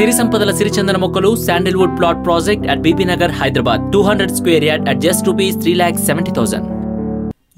సిరి సంపదల సిరిచందన మొక్కలు sandalwood plot project at BB Nagar Hyderabad two hundred square yard at just rupees three lakh seventy thousand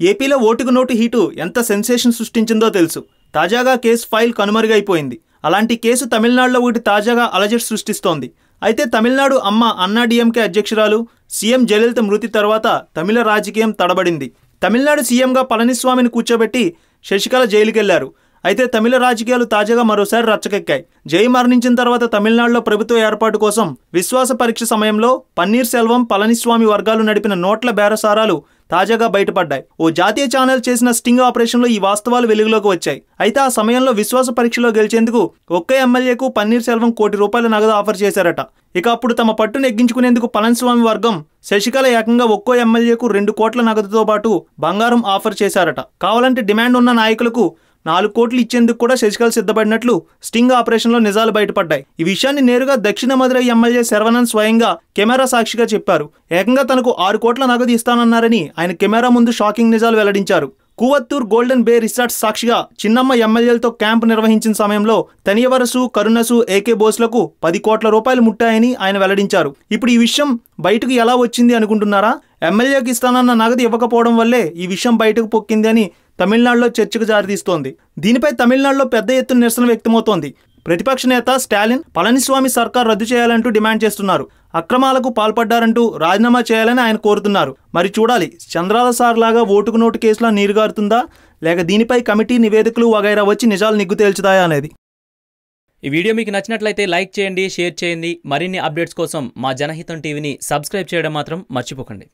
ఏపీలో ఓటుకు note heat ఎంత sensation సృష్టించిందో తెలుసు. తాజాగా కేసు ఫైల్ కనుమరుగైపోయింది. అలాంటి కేసు తమిళనాడులో ఒకటి తాజాగా అలజడి సృష్టిస్తోంది. అయితే తమిళనాడు అమ్మ అన్నా డిఎంకే అధ్యక్షురాలు సీఎం జయలలిత మృతి తర్వాత తమిళ రాజకీయం తడబడింది. తమిళనాడు సీఎంగా పళనిస్వామిని కూర్చోబెట్టి శశికళ జైలుకెళ్ళారు. అయితే తమిళ రాజకీయాలు తాజాగా మరోసారి రచ్చకెక్కాయి. జై మరణించిన తర్వాత తమిళనాడులో ప్రభుత్వ ఏర్పాటు కోసం విశ్వాస పరీక్ష సమయంలో పన్నీర్ సెల్వం పళనిస్వామి వర్గాలు నడిపిన నోట్ల బేరసారాలు తాజాగా బయటపడ్డాయి. ఓ జాతీయ ఛానల్ చేసిన స్టింగ్ ఆపరేషన్లో ఈ వాస్తవాలు వెలుగులోకి వచ్చాయి. అయితే ఆ సమయంలో విశ్వాస పరీక్షలో గెలిచేందుకు ఒక్క ఎమ్మెల్యేకు పన్నీర్ సెల్వం కోటి రూపాయల నగదు ఆఫర్ చేశారట. ఇక అప్పుడు తమ పట్టును ఎగ్గించుకునేందుకు పళనిస్వామి వర్గం శశికళ ఏకంగా ఒక్కో ఎమ్మెల్యేకు రెండు కోట్ల నగదుతో పాటు బంగారం ఆఫర్ చేశారట. కావాలంటే డిమాండ్ ఉన్న నాయకులకు నాలుగు కోట్లు ఇచ్చేందుకు కూడా శశికళ సిద్ధపడినట్లు స్టింగ్ ఆపరేషన్లో నిజాలు బయటపడ్డాయి. ఈ విషయాన్ని నేరుగా దక్షిణ మధురై ఎమ్మెల్యే శరవణన్ స్వయంగా కెమెరా సాక్షిగా చెప్పారు. ఏకంగా తనకు ఆరు కోట్ల నగదు ఇస్తానన్నారని ఆయన కెమెరా ముందు షాకింగ్ నిజాలు వెల్లడించారు. కువత్తూర్ గోల్డెన్ బే రిసార్ట్స్ సాక్షిగా చిన్నమ్మ ఎమ్మెల్యేలతో క్యాంప్ నిర్వహించిన సమయంలో తనియవరసు కరుణసు ఏకే బోస్లకు పది కోట్ల రూపాయలు ముట్టాయని ఆయన వెల్లడించారు. ఇప్పుడు ఈ విషయం బయటకు ఎలా వచ్చింది అనుకుంటున్నారా? ఎమ్మెల్యేకి ఇస్తానన్న నగదు ఇవ్వకపోవడం వల్లే ఈ విషయం బయటకు పొక్కింది అని తమిళనాడులో చర్చకు జారితీస్తోంది దీనిపై తమిళనాడులో పెద్ద ఎత్తున నిరసన వ్యక్తమవుతోంది. ప్రతిపక్ష నేత స్టాలిన్ పళనిస్వామి సర్కార్ రద్దు చేయాలంటూ డిమాండ్ చేస్తున్నారు. అక్రమాలకు పాల్పడ్డారంటూ రాజీనామా చేయాలని ఆయన కోరుతున్నారు. మరి చూడాలి చంద్రాల సార్ లాగా ఓటుకు నోటు కేసులో నీరుగారుతుందా లేక దీనిపై కమిటీ నివేదికలు వగైరా వచ్చి నిజాలు నిగ్గు తేల్చుతాయా అనేది? ఈ వీడియో మీకు నచ్చినట్లయితే లైక్ చేయండి షేర్ చేయండి. మరిన్ని అప్డేట్స్ కోసం మా జనహితం టీవీని సబ్స్క్రైబ్ చేయడం మాత్రం మర్చిపోకండి.